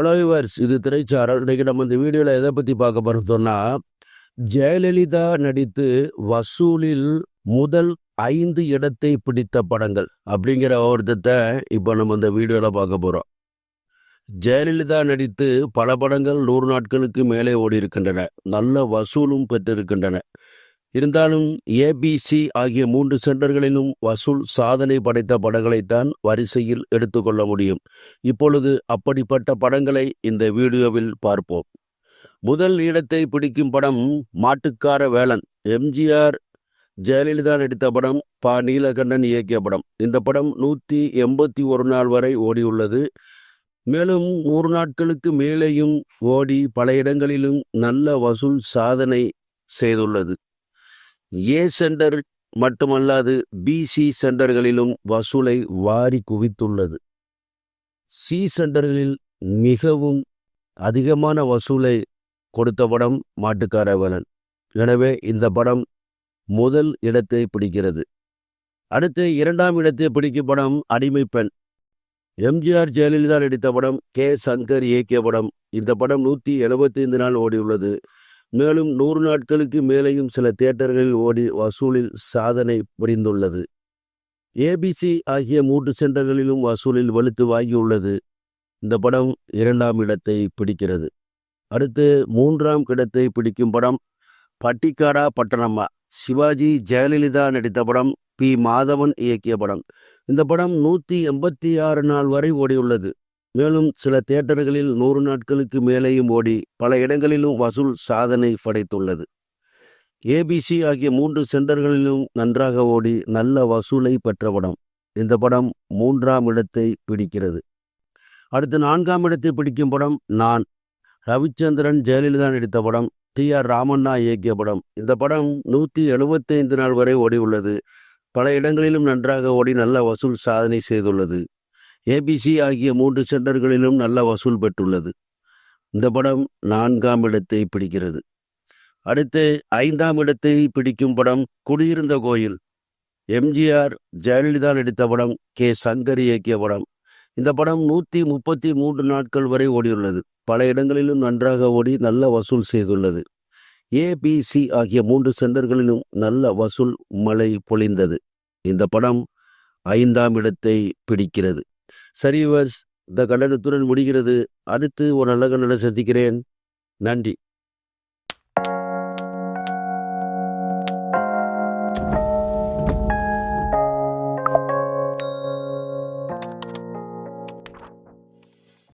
Hello yours இது திரைச்சாரல். இன்றைக்கி நம்ம இந்த வீடியோவில் எதை பற்றி பார்க்க போகிறோம்னா ஜெயலலிதா நடித்து வசூலில் முதல் ஐந்து இடத்தை பிடித்த படங்கள் அப்படிங்கிற ஒருத்தத்தை இப்போ நம்ம இந்த வீடியோவில் பார்க்க போகிறோம் ஜெயலலிதா நடித்து பல படங்கள் நூறு நாட்களுக்கு மேலே ஓடி இருக்கின்றன நல்ல வசூலும் பெற்றிருக்கின்றன. இருந்தாலும் ஏபிசி ஆகிய மூன்று சென்டர்களிலும் வசூல் சாதனை படைத்த படங்களைத்தான் வரிசையில் எடுத்துக்கொள்ள முடியும். இப்பொழுது அப்படிப்பட்ட படங்களை இந்த வீடியோவில் பார்ப்போம். முதல் இடத்தை பிடிக்கும் படம் மாட்டுக்கார வேளன் எம்ஜிஆர் ஜெயலலிதா நடித்த படம் ப. நீலகண்டன் இயக்கிய படம். இந்த படம் நூற்றி எண்பத்தி ஒரு நாள் வரை ஓடியுள்ளது. மேலும் நூறு நாட்களுக்கு மேலேயும் ஓடி பல இடங்களிலும் நல்ல வசூல் சாதனை செய்துள்ளது. ஏ சென்டர் மட்டுமல்லாது பிசி சென்டர்களிலும் வசூலை வாரி குவித்துள்ளது. சி சென்டர்களில் மிகவும் அதிகமான வசூலை கொடுத்த படம் மாட்டுக்காரவலன் எனவே இந்த படம் முதல் இடத்தை பிடிக்கிறது. அடுத்து இரண்டாம் இடத்தை பிடிக்கும் படம் அடிமை பெண். எம்ஜிஆர் ஜெயலலிதா நடித்த படம் கே. சங்கர் இயக்கிய படம். இந்த படம் நூற்றி எழுபத்தைந்து நாள் ஓடியுள்ளது. மேலும் நூறு நாட்களுக்கு மேலேயும் சில தியேட்டர்களில் ஓடி வசூலில் சாதனை புரிந்துள்ளது. ஏபிசி ஆகிய மூன்று சென்டர்களிலும் வசூலில் வலுத்து வாங்கியுள்ளது. இந்த படம் இரண்டாம் இடத்தை பிடிக்கிறது. அடுத்து மூன்றாம் இடத்தை பிடிக்கும் படம் பட்டிக்காடா பட்டணம்மா. சிவாஜி ஜெயலலிதா நடித்த படம் பி. மாதவன் இயக்கிய படம். இந்த படம் நூற்றி எண்பத்தி ஆறு நாள் வரை ஓடியுள்ளது. மேலும் சில தியேட்டர்களில் நூறு நாட்களுக்கு மேலேயும் ஓடி பல இடங்களிலும் வசூல் சாதனை படைத்துள்ளது. ஏபிசி ஆகிய மூன்று சென்டர்களிலும் நன்றாக ஓடி நல்ல வசூலை பெற்ற படம். இந்த படம் மூன்றாம் இடத்தை பிடிக்கிறது. அடுத்து நான்காம் இடத்தை பிடிக்கும் படம் நான். ரவிச்சந்திரன் ஜெயலலிதா நடித்த படம். டி ஆர் ராமண்ணா இயக்கிய படம். இந்த படம் நூற்றி எழுபத்தைந்து நாள் வரை ஓடி உள்ளது பல இடங்களிலும் நன்றாக ஓடி நல்ல வசூல் சாதனை செய்துள்ளது. ஏபிசி ஆகிய மூன்று சென்டர்களிலும் நல்ல வசூல் பெற்றுள்ளது. இந்த படம் நான்காம் இடத்தை பிடிக்கிறது. அடுத்து ஐந்தாம் இடத்தை பிடிக்கும் படம் குடியிருந்த கோயில். எம்ஜிஆர் ஜெயலலிதா நடித்த படம் கே சங்கர் இயக்கிய படம். இந்த படம் நூற்றி முப்பத்தி மூன்று நாட்கள் வரை ஓடியுள்ளது. பல இடங்களிலும் நன்றாக ஓடி நல்ல வசூல் செய்துள்ளது. ஏபிசி ஆகிய மூன்று சென்டர்களிலும் நல்ல வசூல் மழை பொழிந்தது. இந்த படம் ஐந்தாம் இடத்தை பிடிக்கிறது. சரி வர்ஸ் இந்த கண்டனத்துடன் முடிகிறது. அடுத்து ஒரு நல்ல கண்டனை சந்திக்கிறேன். நன்றி.